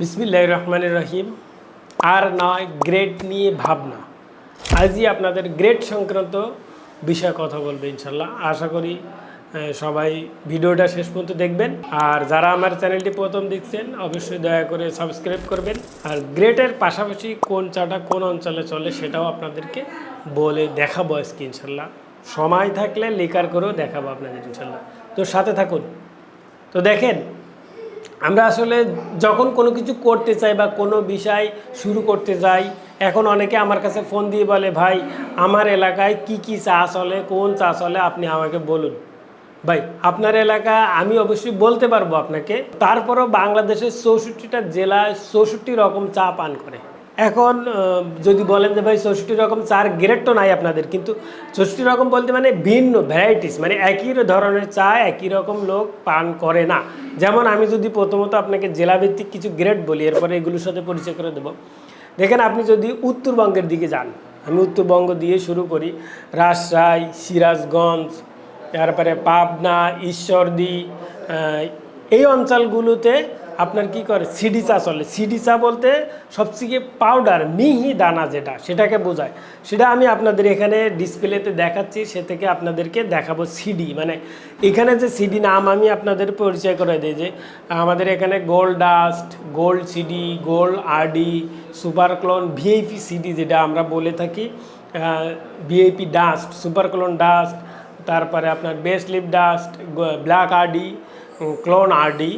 বিসমিল্লাহ রহমানের রহিম আর নয় গ্রেড নিয়ে ভাবনা। আজই আপনাদের গ্রেড সংক্রান্ত বিষয়ে কথা বলবে ইনশাল্লাহ আশা করি সবাই ভিডিওটা শেষ পর্যন্ত দেখবেন। আর যারা আমার চ্যানেলটি প্রথম দেখছেন, অবশ্যই দয়া করে সাবস্ক্রাইব করবেন। আর গ্রেটের পাশাপাশি কোন চাটা কোন অঞ্চলে চলে সেটাও আপনাদেরকে বলে দেখাবো আজকে ইনশাল্লাহ সময় থাকলে লেকার করেও দেখাবো আপনাদের ইনশাল্লাহ তো সাথে থাকুন। তো দেখেন আমরা আসলে যখন কোনো কিছু করতে চাই বা কোনো বিষয় শুরু করতে যাই, এখন অনেকে আমার কাছে ফোন দিয়ে বলে, ভাই, আমার এলাকায় কি কি চাষ হলে, কোন চাষ হলে আপনি আমাকে বলুন? ভাই, আপনার এলাকা আমি অবশ্যই বলতে পারব আপনাকে। তারপরও বাংলাদেশের চৌষট্টিটা জেলায় চৌষট্টি রকম চা পান করে। এখন যদি বলেন যে ভাই চৌষট্টি রকম চার গ্রেড তো নাই আপনাদের, কিন্তু চৌষট্টি রকম বলতে মানে ভিন্ন ভ্যারাইটিস মানে একই ধরনের চা, একই রকম লোক পান করে না। যেমন আমি যদি প্রথমত আপনাকে জেলাভিত্তিক কিছু গ্রেড বলি, এরপরে এগুলোর সাথে পরিচয় করে দেবো। দেখেন আপনি যদি উত্তরবঙ্গের দিকে যান, আমি উত্তরবঙ্গ দিয়ে শুরু করি, রাজশাহী, সিরাজগঞ্জ, তারপরে পাবনা, ঈশ্বরদী এই অঞ্চলগুলোতে আপনার কি করে? সিডি চা চলে। সিডি চা বলতে সবথেকে পাউডার মিহি দানা যেটা, সেটাকে বোঝায়। সেটা আমি আপনাদের এখানে ডিসপ্লেতে দেখাচ্ছি, সে থেকে আপনাদেরকে দেখাবো সিডি। মানে এখানে যে সিডি নাম আমি আপনাদের পরিচয় করে দিই যে, আমাদের এখানে gold dust gold CD gold RD super clone VIP CD যেটা আমরা বলে থাকি VIP dust super clone dust তারপরে আপনার base lip dust black RD clone RD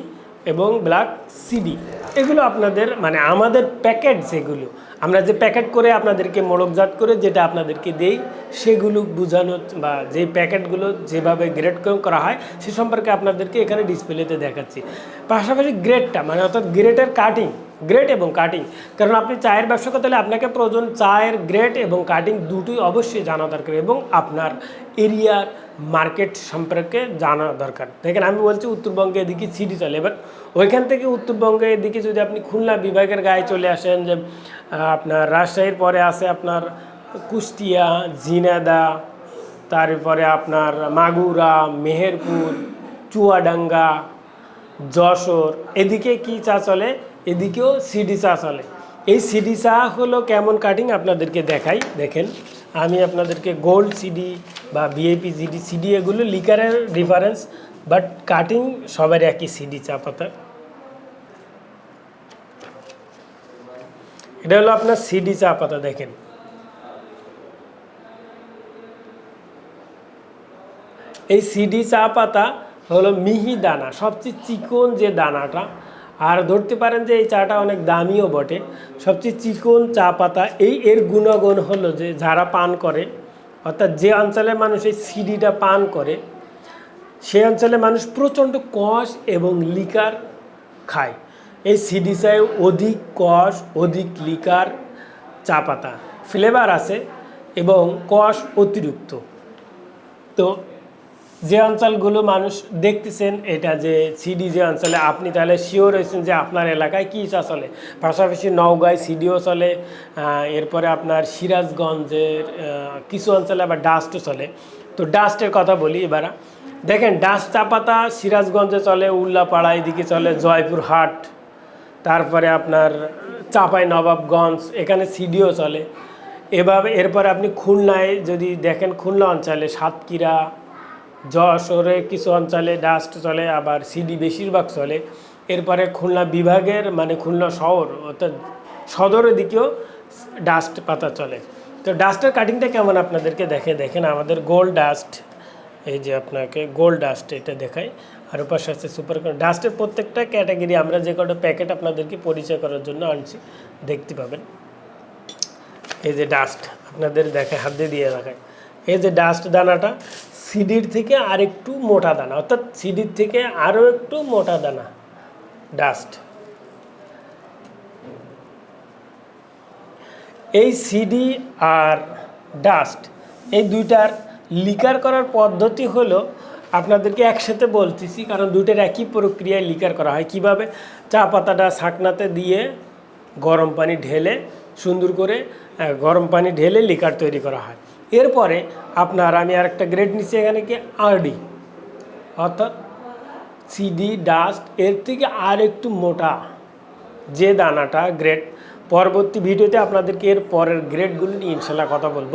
এবং ব্ল্যাক সিডি এগুলো আপনাদের মানে আমাদের প্যাকেট যেগুলো, আমরা যে প্যাকেট করে আপনাদেরকে মোড়কজাত করে যেটা আপনাদেরকে দেই, সেগুলো বোঝানো বা যে প্যাকেটগুলো যেভাবে গ্রেড করা হয়, সে সম্পর্কে আপনাদেরকে এখানে ডিসপ্লেতে দেখাচ্ছি। পাশাপাশি গ্রেডটা মানে অর্থাৎ গ্রেডের কাটিং, গ্রেড এবং কাটিং। কারণ আপনি চায়ের ব্যবসা করতে হলে আপনাকে প্রয়োজন চায়ের গ্রেড এবং কাটিং দুটোই অবশ্যই জানা দরকার এবং আপনার এরিয়ার মার্কেট সম্পর্কে জানা দরকার। দেখেন, আমি বলছি উত্তরবঙ্গে এদিকে সিটি চলে এবার ওইখান থেকে উত্তরবঙ্গে এদিকে যদি আপনি খুলনা বিভাগের গায়ে চলে আসেন, যে আপনার রাজশাহীর পরে আছে আপনার কুষ্টিয়া ঝিনাদা তারপরে আপনার মাগুরা, মেহেরপুর, চুয়াডাঙ্গা, যশোর, এদিকে কি চা চলে? এদিকেও সিডি চা চলে। এই সিডি চা হলো কেমন কাটিং আপনাদেরকে দেখাই, দেখেন। আমি আপনাদেরকে গোল্ড সিডি বা ভিআইপি সিডি সিডি এগুলো লিকারের ডিফারেন্স বাট কাটিং সবার একই সিডি চা পাতা এটা হলো আপনার সিডি চা পাতা দেখেন। এই সিডি চা পাতা হলো মিহি দানা, সবচেয়ে চিকন যে দানাটা আর ধরতে পারেন যে এই চাটা অনেক দামিও বটে। সবচেয়ে চিকন চা পাতা, এই এর গুণগুণ হলো যে যারা পান করে, অর্থাৎ যে অঞ্চলের মানুষ এই সিডিটা পান করে, সেই অঞ্চলে মানুষ প্রচণ্ড কষ এবং লিকার খায়। এই সিডি চায়ে অধিক কষ, অধিক লিকার চা পাতা ফ্লেভার আছে এবং কষ অতিরিক্ত। তো যে অঞ্চলগুলো মানুষ দেখতেছেন, এটা যে সিডি যে অঞ্চলে, আপনি তাহলে শিওর হয়েছেন যে আপনার এলাকায় কী চা চলে? পাশাপাশি নওগাঁয় সিডিও চলে এরপরে আপনার সিরাজগঞ্জের কিছু অঞ্চলে আবার ডাস্টও চলে। তো ডাস্টের কথা বলি এবার। দেখেন ডাস্ট চা পাতা সিরাজগঞ্জে চলে, উল্লাপাড়া এদিকে চলে, জয়পুরহাট, তারপরে আপনার চাপাই নবাবগঞ্জ, এখানে সিডিও চলে। এভাবে, এরপরে আপনি খুলনায় যদি দেখেন, খুলনা অঞ্চলে সাতক্ষীরা যশোরে কিছু অঞ্চলে ডাস্ট চলে, আবার সিডি বেশিরভাগ চলে। এরপরে খুলনা বিভাগের মানে খুলনা শহর, অর্থাৎ সদরের দিকেও ডাস্ট পাতা চলে। তো ডাস্টের কাটিংটা কেমন আপনাদেরকে দেখে? দেখেন, আমাদের গোল্ড ডাস্ট এই যে আপনাকে গোল্ড ডাস্ট এটা দেখাই। আর পাশে আছে সুপার ডাস্টের প্রত্যেকটা ক্যাটাগরি আমরা যে কটা প্যাকেট আপনাদেরকে পরিচয় করার জন্য আনছি, দেখতে পাবেন। এই যে ডাস্ট আপনাদের দেখায় হাত দিয়ে দিয়ে দেখায় এই যে ডাস্ট দানাটা সিডির থেকে আরেকটু মোটা দানা, অর্থাৎ সিডির থেকে আরও একটু মোটা দানা ডাস্ট এই সিডি আর ডাস্ট এই দুইটার লিকার করার পদ্ধতি হলো, আপনাদেরকে একসাথে বলতেছি, কারণ দুইটার একই প্রক্রিয়ায় লিকার করা হয়। কীভাবে? চা পাতাটা ছাকনাতে দিয়ে গরম পানি ঢেলে, সুন্দর করে গরম পানি ঢেলে লিকার তৈরি করা হয়। এরপরে আপনার আমি আরেকটা গ্রেড নিচ্ছি এখানে কি আরডি অর্থাৎ সিডি ডাস্ট এর থেকে আর একটু মোটা যে দানাটা গ্রেড পরবর্তী ভিডিওতে আপনাদেরকে এর পরের গ্রেডগুলো নিয়ে ইনশাল্লাহ কথা বলব।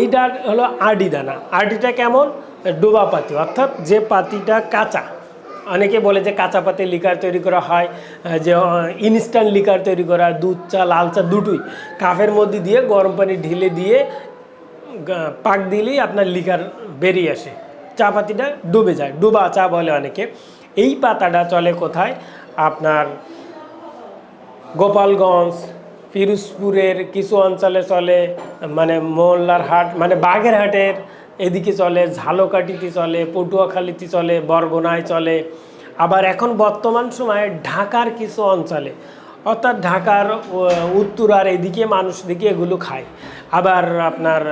এইটা হলো আডি দানা। আডিটা কেমন? ডোবা পাতি, অর্থাৎ যে পাতিটা কাঁচা। অনেকে বলে যে কাঁচা পাতে লিকার তৈরি করা হয় যে ইনস্ট্যান্ট লিকার তৈরি করা, দুধ চা, লাল চা, দুটোই। কাফের মধ্যে দিয়ে গরম পানি ঢেলে দিয়ে পাক দিলেই আপনার লিকার বেরিয়ে আসে। চা পাতিটা ডুবে যায়। ডুবা চা বলে অনেকে। এই পাতাটা চলে কোথায়? আপনার গোপালগঞ্জ পিরোজপুরের কিছু অঞ্চলে চলে মানে মোল্লার হাট মানে বাগেরহাটের এদিকে চলে, ঝালকাঠিতে চলে, পটুয়াখালীতে চলে, বরগুনায় চলে। আবার এখন বর্তমান সময়ে ঢাকার কিছু অঞ্চলে অর্থাৎ ঢাকার ও, উত্তরার এদিকে মানুষ দিকে এগুলো খায়। আবার আপনার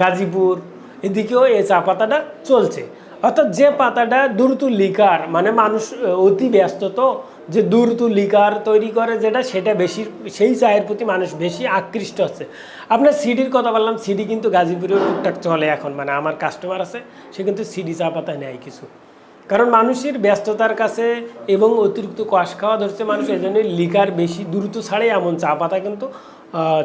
গাজীপুর এদিকেও এই চা পাতাটা চলছে। অর্থাৎ যে পাতাটা দ্রুত লিকার মানে মানুষ অতি ব্যস্ত তো যে দ্রুত লিকার তৈরি করে যেটা সেটা বেশি সেই চায়ের প্রতি মানুষ বেশি আকৃষ্ট হচ্ছে আপনার সিডির কথা বললাম সিডি কিন্তু গাজীপুরেও টুকটাক চলে এখন মানে আমার কাস্টমার আছে সে কিন্তু সিডি চা পাতা নেয় কিছু। কারণ মানুষের ব্যস্ততার কাছে এবং অতিরিক্ত কষ খাওয়া ধরছে মানুষ এই জন্য লিকার বেশি দ্রুত ছাড়ে এমন চা পাতা কিন্তু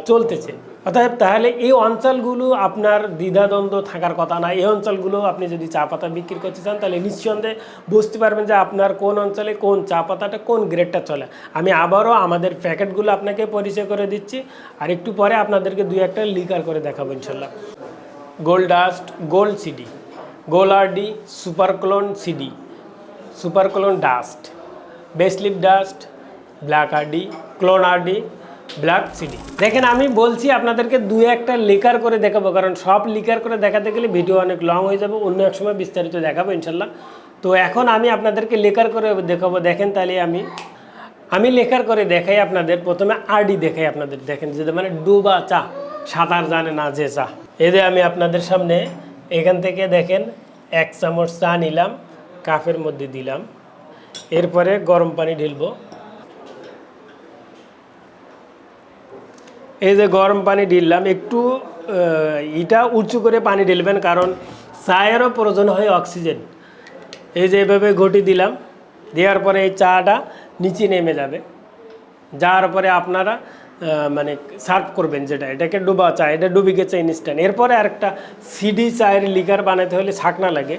চলতেছে। অতএব তাহলে এই অঞ্চলগুলো আপনার দ্বিধাদ্বন্দ্ব থাকার কথা না। এই অঞ্চলগুলো আপনি যদি চা পাতা বিক্রি করতে চান, তাহলে নিঃসন্দেহে বুঝতে পারবেন যে আপনার কোন অঞ্চলে কোন চা পাতাটা কোন গ্রেডটা চলে। আমি আবারও আমাদের প্যাকেটগুলো আপনাকে পরিচয় করে দিচ্ছি। আর একটু পরে আপনাদেরকে দুই একটা লিকার করে দেখাবো ইনশাল্লাহ। Gold dust gold CD gold RD super clone CD super clone dust, base lip dust, black RD, clone RD, black CD. দেখেন, আমি বলছি আপনাদেরকে দু একটা লিকার করে দেখাবো, কারণ সব লিকার করে দেখাতে গেলে ভিডিও অনেক লং হয়ে যাবে, অন্য এক সময় বিস্তারিত দেখাবো, ইনশাল্লাহ। তো এখন আমি আপনাদেরকে লেকার করে দেখাবো, দেখেন তাহলে আমি আমি লেখার করে দেখাই আপনাদের, প্রথমে আরডি দেখাই আপনাদের, দেখেন, যে মানে ডুবা চা, সাঁতার জানে না যে চা। এদের আমি আপনাদের সামনে এখান থেকে দেখেন এক চামচ চা নিলাম, কাপের মধ্যে দিলাম। এরপরে গরম পানি ঢেলবো। এই যে গরম পানি ঢিললাম, একটু ইটা উঁচু করে পানি ঢেলবেন, কারণ চায়েরও প্রয়োজন হয় অক্সিজেন। এই যে এভাবে ঘটি দিলাম, দেওয়ার পরে এই চাটা নিচে নেমে যাবে। যাওয়ার পরে আপনারা মানে সার্ভ করবেন যেটা, এটাকে ডুবা চা, এটা ডুবি গেছে ইনস্ট্যান্ট এরপরে আরেকটা সিডি চায়ের লিকার বানাতে হলে ছাকনা লাগে।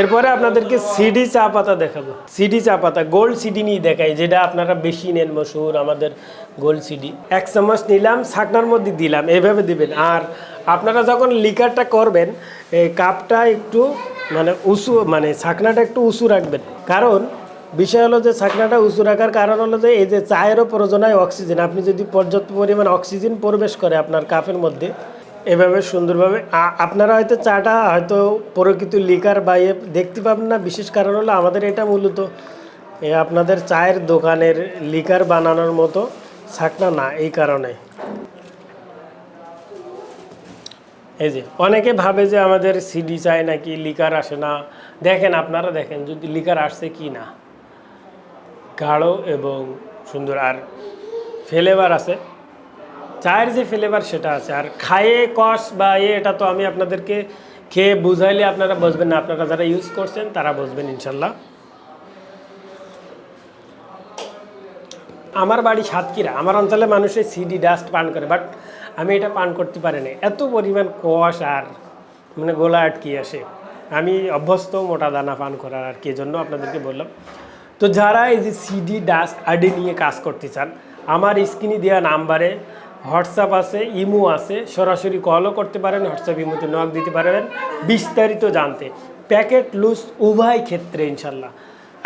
এরপরে আপনাদেরকে সিডি চা পাতা দেখাবো। সিডি চা পাতা গোল্ড সিডি নিয়ে দেখাই, যেটা আপনারা বেশি নেন মশুর আমাদের গোল্ড সিডি এক চামচ নিলাম ছাকনার মধ্যে দিলাম, এভাবে দিবেন। আর আপনারা যখন লিকারটা করবেন, এই কাপটা একটু মানে উঁচু মানে ছাকনাটা একটু উঁচু রাখবেন। কারণ বিষয় হলো যে ছাকনাটা উঁচু রাখার কারণ হলো যে এই যে চায়েরও প্রয়োজন হয় অক্সিজেন। আপনি যদি পর্যাপ্ত পরিমাণ অক্সিজেন প্রবেশ করে আপনার কাপের মধ্যে, এভাবে সুন্দরভাবে আপনারা হয়তো চাটা হয়তো প্রকৃত লিকার বা ইয়ে দেখতে পাবেন না। বিশেষ কারণ হলো আমাদের এটা মূলত আপনাদের চায়ের দোকানের লিকার বানানোর মতো ছাকনা না এই কারণে। এই যে, অনেকে ভাবে যে আমাদের সিডি চায় নাকি লিকার আসে না। দেখেন, আপনারা দেখেন যদি লিকার আসছে কি না। গাঢ় এবং সুন্দর। আর ফ্লেভার আছে। চায়ের যে ফ্লেভার সেটা আছে। আর খায়ে কষ বা এ, এটা তো আমি আপনাদেরকে খেয়ে বুঝাইলে আপনারা বুঝবেন না। আপনারা যারা ইউজ করছেন, তারা বুঝবেন ইনশাল্লাহ। আমার বাড়ি সাতক্ষীরা। আমার অঞ্চলে মানুষের সিডি ডাস্ট পান করে। বাট আমি এটা পান করতে পারি না এত পরিমাণ কষ আর মানে গোলা আটকে আসে। আমি অভ্যস্ত মোটা দানা পান করার আর কি জন্য আপনাদেরকে বললাম। তো যারা এই যে সিডি ডাস্ট আডি নিয়ে কাজ করতে চান, আমার স্ক্রিনে দেওয়া নাম্বারে হোয়াটসঅ্যাপ আছে, ইমো আছে, সরাসরি কলও করতে পারেন হোয়াটসঅ্যাপ ইমোতে নক দিতে পারবেন। বিস্তারিত জানতে। প্যাকেট লুজ উভয় ক্ষেত্রে ইনশাল্লাহ।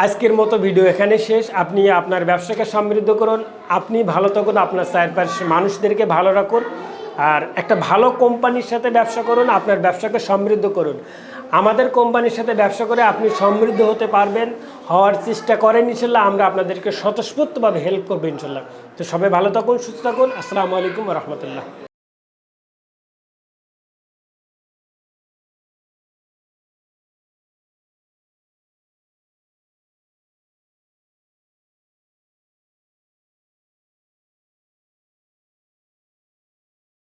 আজকের মতো ভিডিও এখানে শেষ। আপনি আপনার ব্যবসাকে সমৃদ্ধ করুন। আপনি ভালো থাকুন, আপনার চারপাশের মানুষদেরকে ভালো রাখুন। আর একটা ভালো কোম্পানির সাথে ব্যবসা করুন, আপনার ব্যবসাকে সমৃদ্ধ করুন। আমাদের কোম্পানির সাথে ব্যবসা করে আপনি সমৃদ্ধ হতে পারবেন, হওয়ার চেষ্টা করেন ইনশাল্লাহ, আমরা আপনাদেরকে স্বতঃস্ফূর্তভাবে হেল্প করব ইনশাল্লাহ। তো সবাই ভালো থাকুন, সুস্থ থাকুন, আসসালামু আলাইকুম রহমতুল্লাহ।